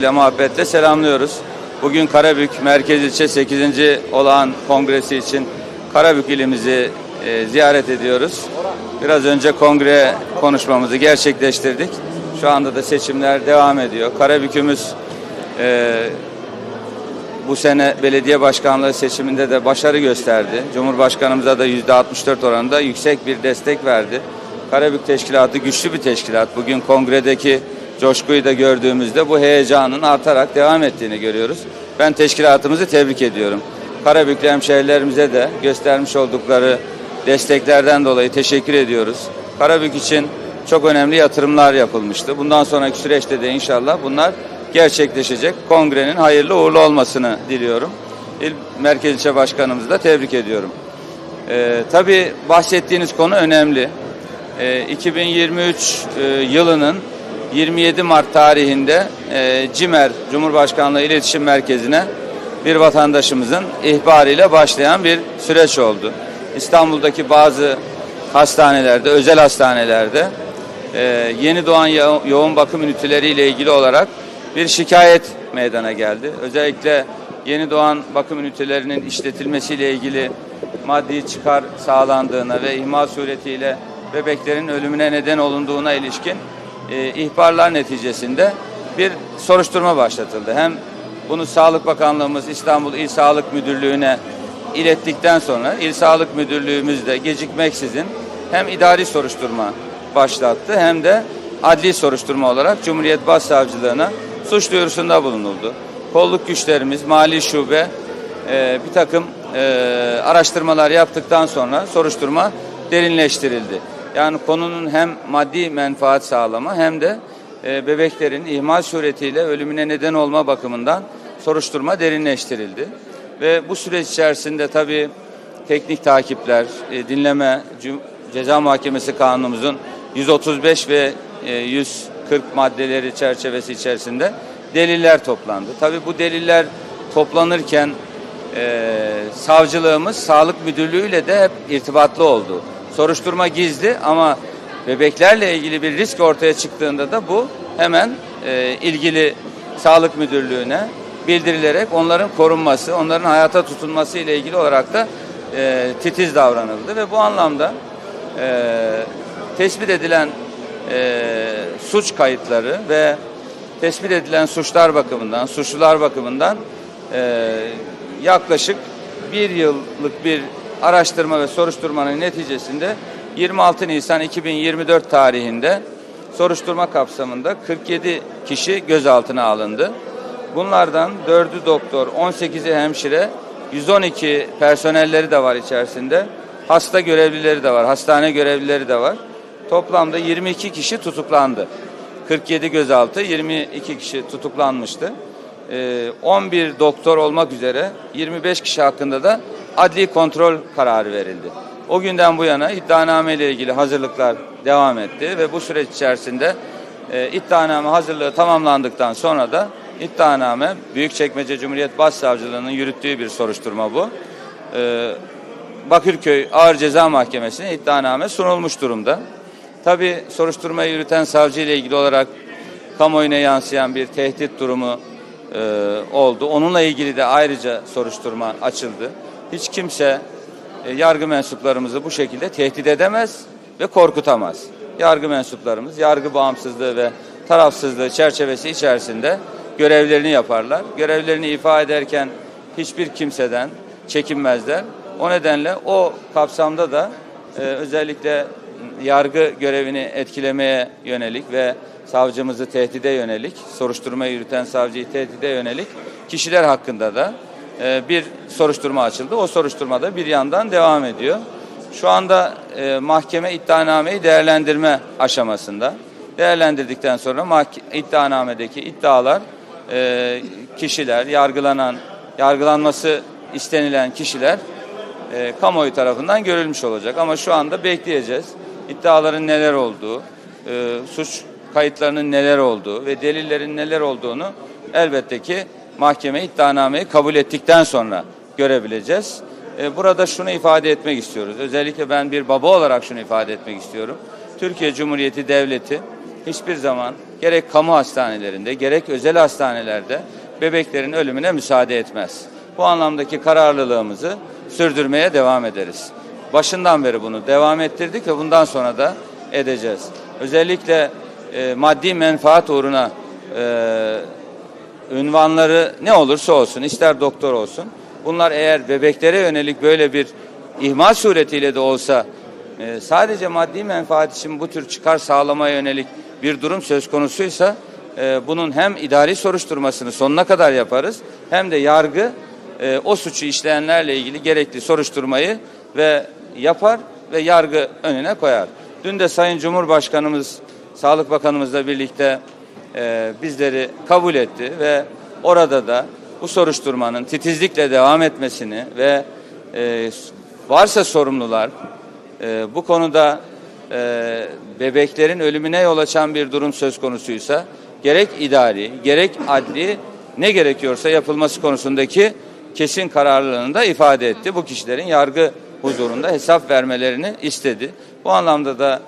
ile muhabbetle selamlıyoruz. Bugün Karabük Merkez İlçe 8. olağan kongresi için Karabük ilimizi e, ziyaret ediyoruz. Biraz önce kongre konuşmamızı gerçekleştirdik. Şu anda da seçimler devam ediyor. Karabük'ümüz e, bu sene belediye başkanlığı seçiminde de başarı gösterdi. Cumhurbaşkanımıza da %64 oranında yüksek bir destek verdi. Karabük Teşkilatı güçlü bir teşkilat. Bugün kongredeki coşkuyu da gördüğümüzde bu heyecanın artarak devam ettiğini görüyoruz. Ben teşkilatımızı tebrik ediyorum. Karabüklü hemşehrilerimize de göstermiş oldukları desteklerden dolayı teşekkür ediyoruz. Karabük için çok önemli yatırımlar yapılmıştı. Bundan sonraki süreçte de inşallah bunlar gerçekleşecek. Kongrenin hayırlı uğurlu olmasını diliyorum. İl Merkez İlçe Başkanımızı da tebrik ediyorum. Ee, tabii bahsettiğiniz konu önemli. Ee, 2023 e, yılının 27 Mart tarihinde e, CİMER Cumhurbaşkanlığı İletişim Merkezi'ne bir vatandaşımızın ihbarıyla başlayan bir süreç oldu. İstanbul'daki bazı hastanelerde, özel hastanelerde e, yeni doğan yo- yoğun bakım üniteleriyle ilgili olarak bir şikayet meydana geldi. Özellikle yeni doğan bakım ünitelerinin işletilmesiyle ilgili maddi çıkar sağlandığına ve ihmal suretiyle bebeklerin ölümüne neden olunduğuna ilişkin e, ihbarlar neticesinde bir soruşturma başlatıldı. Hem bunu Sağlık Bakanlığımız İstanbul İl Sağlık Müdürlüğü'ne ilettikten sonra İl Sağlık Müdürlüğümüz de gecikmeksizin hem idari soruşturma başlattı hem de adli soruşturma olarak Cumhuriyet Başsavcılığına suç duyurusunda bulunuldu. Kolluk güçlerimiz, mali şube e, bir takım e, araştırmalar yaptıktan sonra soruşturma derinleştirildi. Yani konunun hem maddi menfaat sağlama hem de e, bebeklerin ihmal suretiyle ölümüne neden olma bakımından soruşturma derinleştirildi. Ve bu süreç içerisinde tabii teknik takipler, e, dinleme, ceza muhakemesi kanunumuzun 135 ve e, 140 maddeleri çerçevesi içerisinde deliller toplandı. Tabii bu deliller toplanırken e, savcılığımız sağlık müdürlüğüyle de hep irtibatlı oldu. Soruşturma gizli ama bebeklerle ilgili bir risk ortaya çıktığında da bu hemen e, ilgili sağlık müdürlüğüne bildirilerek onların korunması, onların hayata tutunması ile ilgili olarak da e, titiz davranıldı ve bu anlamda e, tespit edilen e, suç kayıtları ve tespit edilen suçlar bakımından, suçlular bakımından e, yaklaşık bir yıllık bir araştırma ve soruşturmanın neticesinde 26 Nisan 2024 tarihinde soruşturma kapsamında 47 kişi gözaltına alındı. Bunlardan 4'ü doktor, 18'i hemşire, 112 personelleri de var içerisinde. Hasta görevlileri de var, hastane görevlileri de var. Toplamda 22 kişi tutuklandı. 47 gözaltı, 22 kişi tutuklanmıştı. Ee, 11 doktor olmak üzere 25 kişi hakkında da adli kontrol kararı verildi. O günden bu yana iddianame ile ilgili hazırlıklar devam etti ve bu süreç içerisinde e, iddianame hazırlığı tamamlandıktan sonra da iddianame Büyükçekmece Cumhuriyet Başsavcılığı'nın yürüttüğü bir soruşturma bu. Ee, Bakırköy Ağır Ceza Mahkemesi'ne iddianame sunulmuş durumda. Tabi soruşturmayı yürüten savcı ile ilgili olarak kamuoyuna yansıyan bir tehdit durumu e, oldu. Onunla ilgili de ayrıca soruşturma açıldı. Hiç kimse e, yargı mensuplarımızı bu şekilde tehdit edemez ve korkutamaz. Yargı mensuplarımız yargı bağımsızlığı ve tarafsızlığı çerçevesi içerisinde görevlerini yaparlar. Görevlerini ifa ederken hiçbir kimseden çekinmezler. O nedenle o kapsamda da e, özellikle yargı görevini etkilemeye yönelik ve savcımızı tehdide yönelik, soruşturma yürüten savcıyı tehdide yönelik kişiler hakkında da e, bir soruşturma açıldı. O soruşturma da bir yandan devam ediyor. Şu anda e, mahkeme iddianameyi değerlendirme aşamasında. Değerlendirdikten sonra iddianamedeki iddialar e, kişiler, yargılanan, yargılanması istenilen kişiler e, kamuoyu tarafından görülmüş olacak. Ama şu anda bekleyeceğiz. İddiaların neler olduğu, suç kayıtlarının neler olduğu ve delillerin neler olduğunu elbette ki mahkeme iddianameyi kabul ettikten sonra görebileceğiz. E, burada şunu ifade etmek istiyoruz. Özellikle ben bir baba olarak şunu ifade etmek istiyorum. Türkiye Cumhuriyeti Devleti hiçbir zaman gerek kamu hastanelerinde gerek özel hastanelerde bebeklerin ölümüne müsaade etmez. Bu anlamdaki kararlılığımızı sürdürmeye devam ederiz. Başından beri bunu devam ettirdik ve bundan sonra da edeceğiz. Özellikle e, maddi menfaat uğruna e, ünvanları ne olursa olsun, ister doktor olsun, bunlar eğer bebeklere yönelik böyle bir ihmal suretiyle de olsa e, sadece maddi menfaat için bu tür çıkar sağlamaya yönelik bir durum söz konusuysa e, bunun hem idari soruşturmasını sonuna kadar yaparız hem de yargı e, o suçu işleyenlerle ilgili gerekli soruşturmayı ve yapar ve yargı önüne koyar. Dün de Sayın Cumhurbaşkanımız, Sağlık Bakanımızla birlikte e, bizleri kabul etti ve orada da bu soruşturmanın titizlikle devam etmesini ve e, varsa sorumlular e, bu konuda bebeklerin ölümüne yol açan bir durum söz konusuysa gerek idari gerek adli ne gerekiyorsa yapılması konusundaki kesin kararlılığını da ifade etti. Bu kişilerin yargı huzurunda hesap vermelerini istedi. Bu anlamda da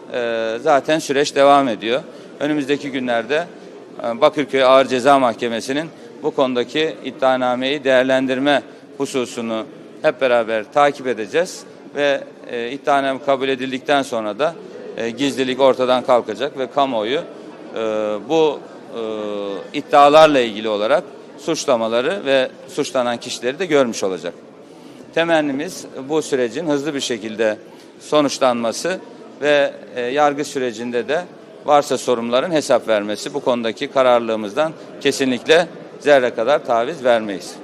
zaten süreç devam ediyor. Önümüzdeki günlerde Bakırköy Ağır Ceza Mahkemesi'nin bu konudaki iddianameyi değerlendirme hususunu hep beraber takip edeceğiz ve e, iddianame kabul edildikten sonra da e, gizlilik ortadan kalkacak ve kamuoyu e, bu e, iddialarla ilgili olarak suçlamaları ve suçlanan kişileri de görmüş olacak. Temennimiz bu sürecin hızlı bir şekilde sonuçlanması ve e, yargı sürecinde de varsa sorumluların hesap vermesi. Bu konudaki kararlılığımızdan kesinlikle zerre kadar taviz vermeyiz.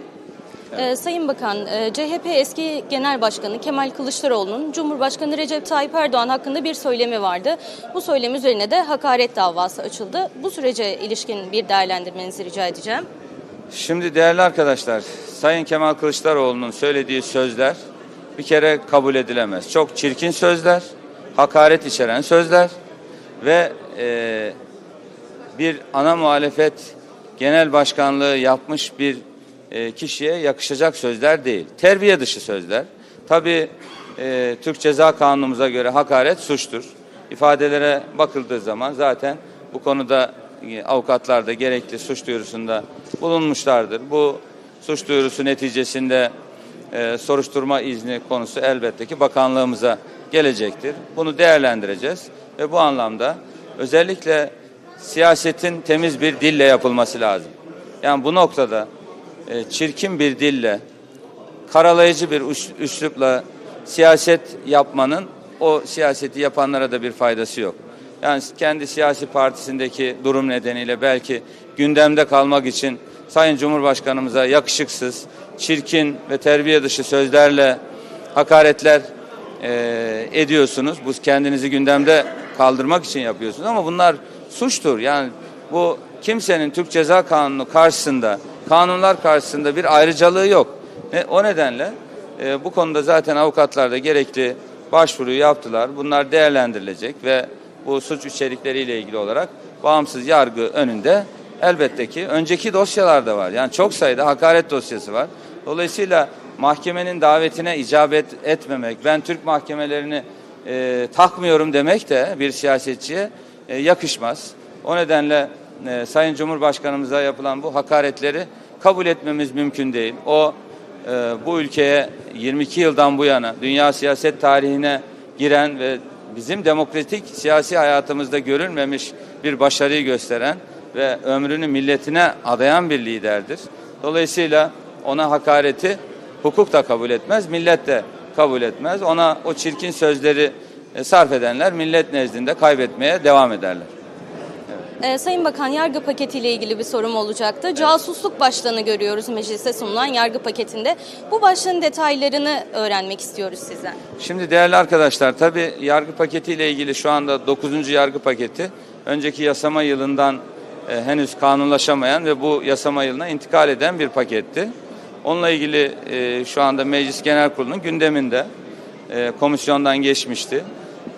Ee, Sayın Bakan, e, CHP eski Genel Başkanı Kemal Kılıçdaroğlu'nun Cumhurbaşkanı Recep Tayyip Erdoğan hakkında bir söylemi vardı. Bu söylem üzerine de hakaret davası açıldı. Bu sürece ilişkin bir değerlendirmenizi rica edeceğim. Şimdi değerli arkadaşlar, Sayın Kemal Kılıçdaroğlu'nun söylediği sözler bir kere kabul edilemez. Çok çirkin sözler, hakaret içeren sözler ve e, bir ana muhalefet genel başkanlığı yapmış bir e, kişiye yakışacak sözler değil. Terbiye dışı sözler. Tabii e, Türk Ceza Kanunumuza göre hakaret suçtur. İfadelere bakıldığı zaman zaten bu konuda e, avukatlar da gerekli suç duyurusunda bulunmuşlardır. Bu suç duyurusu neticesinde e, soruşturma izni konusu elbette ki bakanlığımıza gelecektir. Bunu değerlendireceğiz ve bu anlamda özellikle siyasetin temiz bir dille yapılması lazım. Yani bu noktada e, çirkin bir dille, karalayıcı bir üs- üslupla siyaset yapmanın o siyaseti yapanlara da bir faydası yok. Yani kendi siyasi partisindeki durum nedeniyle belki gündemde kalmak için Sayın Cumhurbaşkanımıza yakışıksız, çirkin ve terbiye dışı sözlerle hakaretler e, ediyorsunuz. Bu kendinizi gündemde kaldırmak için yapıyorsunuz ama bunlar suçtur. Yani bu kimsenin Türk Ceza Kanunu karşısında, kanunlar karşısında bir ayrıcalığı yok. E, o nedenle e, bu konuda zaten avukatlar da gerekli başvuruyu yaptılar. Bunlar değerlendirilecek ve bu suç içerikleriyle ilgili olarak bağımsız yargı önünde elbette ki önceki dosyalar da var. Yani çok sayıda hakaret dosyası var. Dolayısıyla mahkemenin davetine icabet etmemek, ben Türk mahkemelerini e, takmıyorum demek de bir siyasetçiye e, yakışmaz. O nedenle e, Sayın Cumhurbaşkanımıza yapılan bu hakaretleri kabul etmemiz mümkün değil. O e, bu ülkeye 22 yıldan bu yana dünya siyaset tarihine giren ve bizim demokratik siyasi hayatımızda görülmemiş bir başarıyı gösteren ve ömrünü milletine adayan bir liderdir. Dolayısıyla ona hakareti hukuk da kabul etmez, millet de kabul etmez. Ona o çirkin sözleri e, sarf edenler millet nezdinde kaybetmeye devam ederler. Ee, Sayın Bakan, yargı paketiyle ilgili bir sorum olacaktı. Casusluk başlığını görüyoruz meclise sunulan yargı paketinde. Bu başlığın detaylarını öğrenmek istiyoruz sizden. Şimdi değerli arkadaşlar tabi yargı paketiyle ilgili şu anda 9. yargı paketi önceki yasama yılından e, henüz kanunlaşamayan ve bu yasama yılına intikal eden bir paketti. Onunla ilgili e, şu anda Meclis Genel Kurulu'nun gündeminde e, komisyondan geçmişti.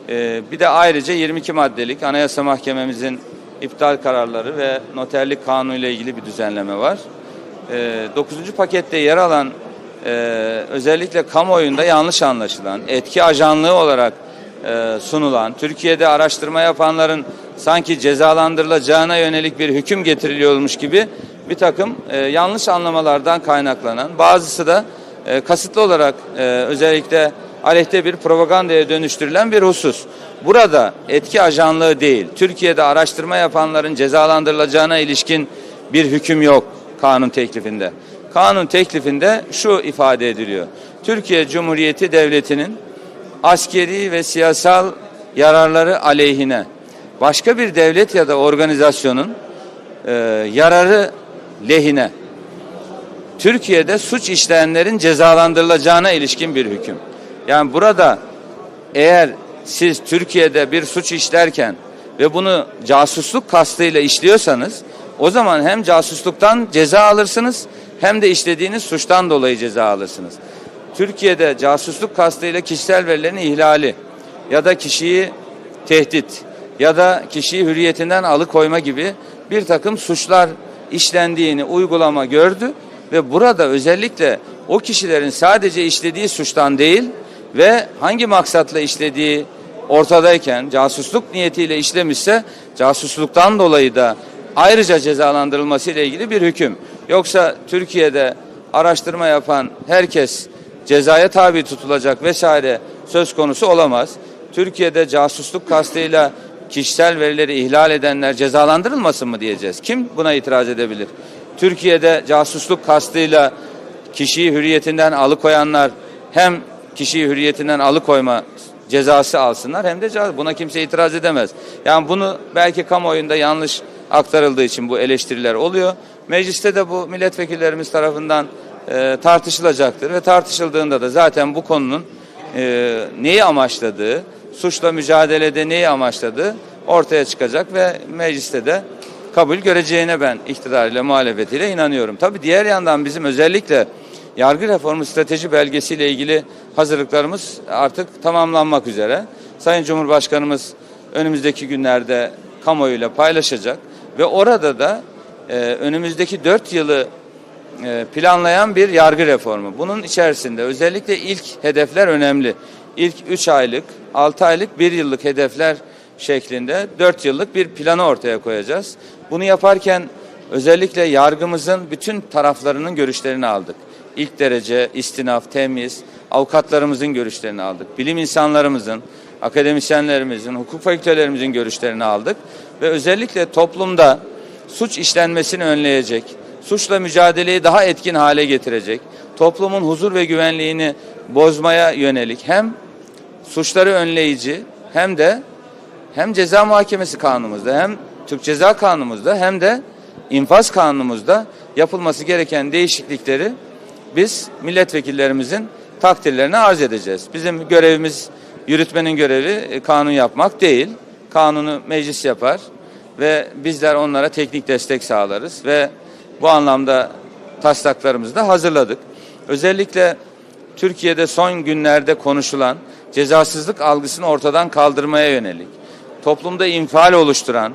E, bir de ayrıca 22 maddelik Anayasa Mahkememizin iptal kararları ve noterlik kanunu ile ilgili bir düzenleme var. E, 9. pakette yer alan e, özellikle kamuoyunda yanlış anlaşılan etki ajanlığı olarak e, sunulan, Türkiye'de araştırma yapanların sanki cezalandırılacağına yönelik bir hüküm getiriliyormuş gibi bir takım e, yanlış anlamalardan kaynaklanan, bazısı da e, kasıtlı olarak e, özellikle aleyhte bir propagandaya dönüştürülen bir husus. Burada etki ajanlığı değil, Türkiye'de araştırma yapanların cezalandırılacağına ilişkin bir hüküm yok kanun teklifinde. Kanun teklifinde şu ifade ediliyor. Türkiye Cumhuriyeti Devleti'nin askeri ve siyasal yararları aleyhine başka bir devlet ya da organizasyonun e, yararı lehine Türkiye'de suç işleyenlerin cezalandırılacağına ilişkin bir hüküm. Yani burada eğer siz Türkiye'de bir suç işlerken ve bunu casusluk kastıyla işliyorsanız o zaman hem casusluktan ceza alırsınız hem de işlediğiniz suçtan dolayı ceza alırsınız. Türkiye'de casusluk kastıyla kişisel verilerin ihlali ya da kişiyi tehdit ya da kişiyi hürriyetinden alıkoyma gibi bir takım suçlar işlendiğini uygulama gördü ve burada özellikle o kişilerin sadece işlediği suçtan değil ve hangi maksatla işlediği ortadayken casusluk niyetiyle işlemişse casusluktan dolayı da ayrıca cezalandırılması ile ilgili bir hüküm. Yoksa Türkiye'de araştırma yapan herkes cezaya tabi tutulacak vesaire söz konusu olamaz. Türkiye'de casusluk kastıyla kişisel verileri ihlal edenler cezalandırılmasın mı diyeceğiz? Kim buna itiraz edebilir? Türkiye'de casusluk kastıyla kişiyi hürriyetinden alıkoyanlar hem kişiyi hürriyetinden alıkoyma cezası alsınlar hem de ceza. Buna kimse itiraz edemez. Yani bunu belki kamuoyunda yanlış aktarıldığı için bu eleştiriler oluyor. Mecliste de bu milletvekillerimiz tarafından e, tartışılacaktır ve tartışıldığında da zaten bu konunun e, neyi amaçladığı, suçla mücadelede neyi amaçladığı ortaya çıkacak ve mecliste de kabul göreceğine ben iktidarıyla muhalefetiyle inanıyorum. Tabii diğer yandan bizim özellikle yargı reformu strateji belgesiyle ilgili hazırlıklarımız artık tamamlanmak üzere. Sayın Cumhurbaşkanımız önümüzdeki günlerde kamuoyuyla paylaşacak ve orada da e, önümüzdeki dört yılı e, planlayan bir yargı reformu. Bunun içerisinde özellikle ilk hedefler önemli. İlk 3 aylık, 6 aylık, 1 yıllık hedefler şeklinde 4 yıllık bir planı ortaya koyacağız. Bunu yaparken özellikle yargımızın bütün taraflarının görüşlerini aldık. İlk derece, istinaf, temiz, avukatlarımızın görüşlerini aldık. Bilim insanlarımızın, akademisyenlerimizin, hukuk fakültelerimizin görüşlerini aldık. Ve özellikle toplumda suç işlenmesini önleyecek, suçla mücadeleyi daha etkin hale getirecek, toplumun huzur ve güvenliğini bozmaya yönelik hem suçları önleyici hem de hem ceza muhakemesi kanunumuzda hem Türk Ceza Kanunumuzda hem de infaz kanunumuzda yapılması gereken değişiklikleri biz milletvekillerimizin takdirlerine arz edeceğiz. Bizim görevimiz yürütmenin görevi e, kanun yapmak değil. Kanunu meclis yapar ve bizler onlara teknik destek sağlarız ve bu anlamda taslaklarımızı da hazırladık. Özellikle Türkiye'de son günlerde konuşulan cezasızlık algısını ortadan kaldırmaya yönelik, toplumda infial oluşturan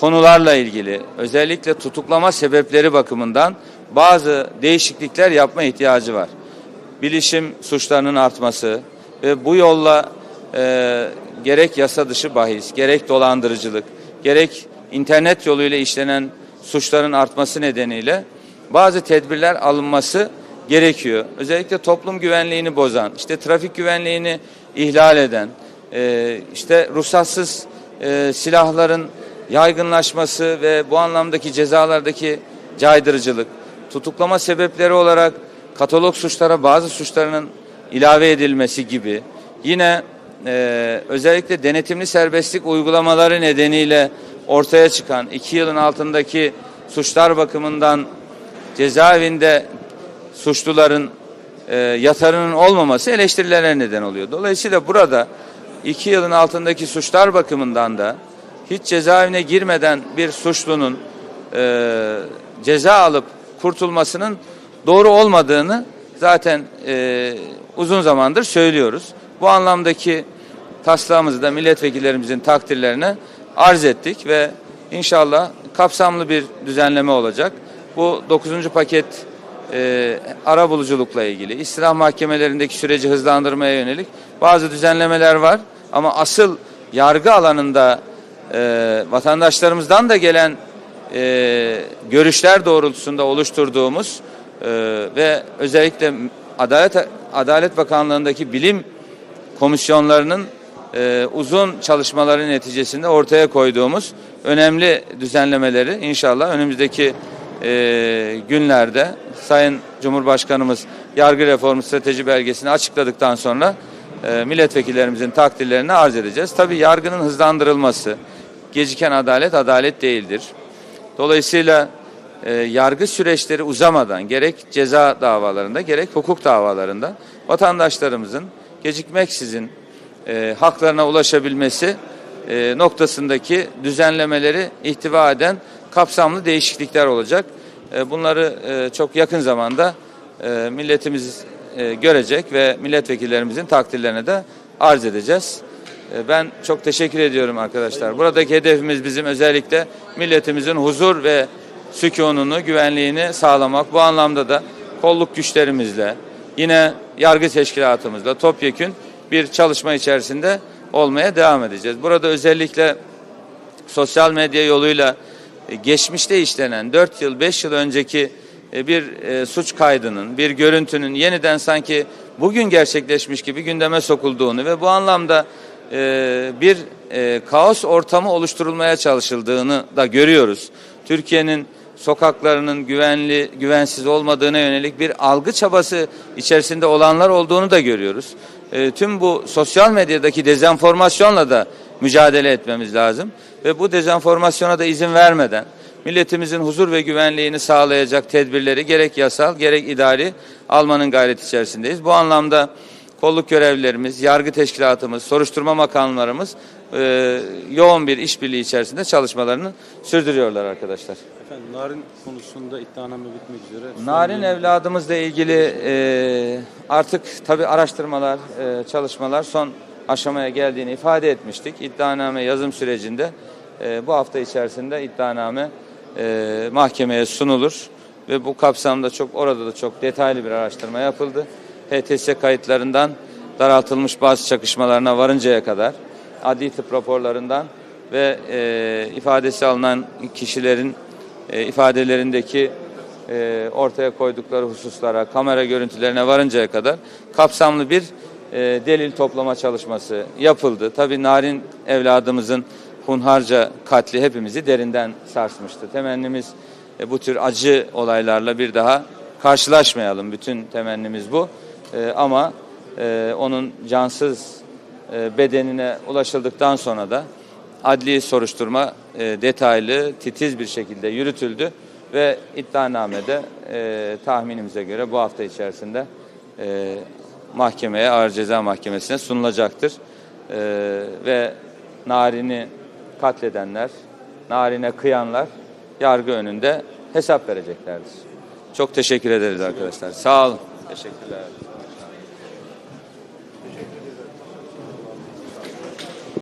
konularla ilgili özellikle tutuklama sebepleri bakımından bazı değişiklikler yapma ihtiyacı var. Bilişim suçlarının artması ve bu yolla e, gerek yasa dışı bahis, gerek dolandırıcılık, gerek internet yoluyla işlenen suçların artması nedeniyle bazı tedbirler alınması gerekiyor. Özellikle toplum güvenliğini bozan, işte trafik güvenliğini ihlal eden, e, işte ruhsatsız e, silahların yaygınlaşması ve bu anlamdaki cezalardaki caydırıcılık, tutuklama sebepleri olarak katalog suçlara bazı suçlarının ilave edilmesi gibi yine e, özellikle denetimli serbestlik uygulamaları nedeniyle ortaya çıkan iki yılın altındaki suçlar bakımından cezaevinde suçluların e, yatarının olmaması eleştirilere neden oluyor. Dolayısıyla burada iki yılın altındaki suçlar bakımından da hiç cezaevine girmeden bir suçlunun e, ceza alıp kurtulmasının doğru olmadığını zaten e, uzun zamandır söylüyoruz. Bu anlamdaki taslağımızı da milletvekillerimizin takdirlerine arz ettik ve inşallah kapsamlı bir düzenleme olacak. Bu 9. paket e, ara buluculukla ilgili, istirah mahkemelerindeki süreci hızlandırmaya yönelik bazı düzenlemeler var. Ama asıl yargı alanında e, vatandaşlarımızdan da gelen e, görüşler doğrultusunda oluşturduğumuz e, ve özellikle Adalet Adalet Bakanlığı'ndaki bilim komisyonlarının e, uzun çalışmaların neticesinde ortaya koyduğumuz önemli düzenlemeleri inşallah önümüzdeki e, günlerde Sayın Cumhurbaşkanımız yargı reformu strateji belgesini açıkladıktan sonra e, milletvekillerimizin takdirlerini arz edeceğiz. Tabii yargının hızlandırılması, geciken adalet adalet değildir. Dolayısıyla e, yargı süreçleri uzamadan gerek ceza davalarında gerek hukuk davalarında vatandaşlarımızın gecikmeksizin e, haklarına ulaşabilmesi e, noktasındaki düzenlemeleri ihtiva eden kapsamlı değişiklikler olacak. E, bunları e, çok yakın zamanda e, milletimiz görecek ve milletvekillerimizin takdirlerine de arz edeceğiz. Ben çok teşekkür ediyorum arkadaşlar. Buradaki hedefimiz bizim özellikle milletimizin huzur ve sükununu, güvenliğini sağlamak. Bu anlamda da kolluk güçlerimizle, yine yargı teşkilatımızla topyekün bir çalışma içerisinde olmaya devam edeceğiz. Burada özellikle sosyal medya yoluyla geçmişte işlenen 4 yıl 5 yıl önceki e, bir e, suç kaydının, bir görüntünün yeniden sanki bugün gerçekleşmiş gibi gündeme sokulduğunu ve bu anlamda e, bir e, kaos ortamı oluşturulmaya çalışıldığını da görüyoruz. Türkiye'nin sokaklarının güvenli, güvensiz olmadığına yönelik bir algı çabası içerisinde olanlar olduğunu da görüyoruz. E, tüm bu sosyal medyadaki dezenformasyonla da mücadele etmemiz lazım ve bu dezenformasyona da izin vermeden milletimizin huzur ve güvenliğini sağlayacak tedbirleri gerek yasal gerek idari almanın gayreti içerisindeyiz. Bu anlamda kolluk görevlilerimiz, yargı teşkilatımız, soruşturma makamlarımız e, yoğun bir işbirliği içerisinde çalışmalarını sürdürüyorlar arkadaşlar. Efendim narin konusunda iddianame bitmek üzere. Narin evladımızla ilgili e, artık tabi araştırmalar, e, çalışmalar son aşamaya geldiğini ifade etmiştik. İddianame yazım sürecinde e, bu hafta içerisinde iddianame e, mahkemeye sunulur ve bu kapsamda çok orada da çok detaylı bir araştırma yapıldı. HTS kayıtlarından daraltılmış bazı çakışmalarına varıncaya kadar adli tıp raporlarından ve e, ifadesi alınan kişilerin e, ifadelerindeki e, ortaya koydukları hususlara, kamera görüntülerine varıncaya kadar kapsamlı bir e, delil toplama çalışması yapıldı. Tabii Narin evladımızın hunharca katli hepimizi derinden sarsmıştı. Temennimiz e, bu tür acı olaylarla bir daha karşılaşmayalım. Bütün temennimiz bu. E, ama e, onun cansız e, bedenine ulaşıldıktan sonra da adli soruşturma e, detaylı, titiz bir şekilde yürütüldü ve iddianamede e, tahminimize göre bu hafta içerisinde e, mahkemeye, Ağır Ceza Mahkemesi'ne sunulacaktır. E, ve Narin'i katledenler, Narin'e kıyanlar yargı önünde hesap vereceklerdir. Çok teşekkür ederiz arkadaşlar. Sağ olun. Teşekkürler.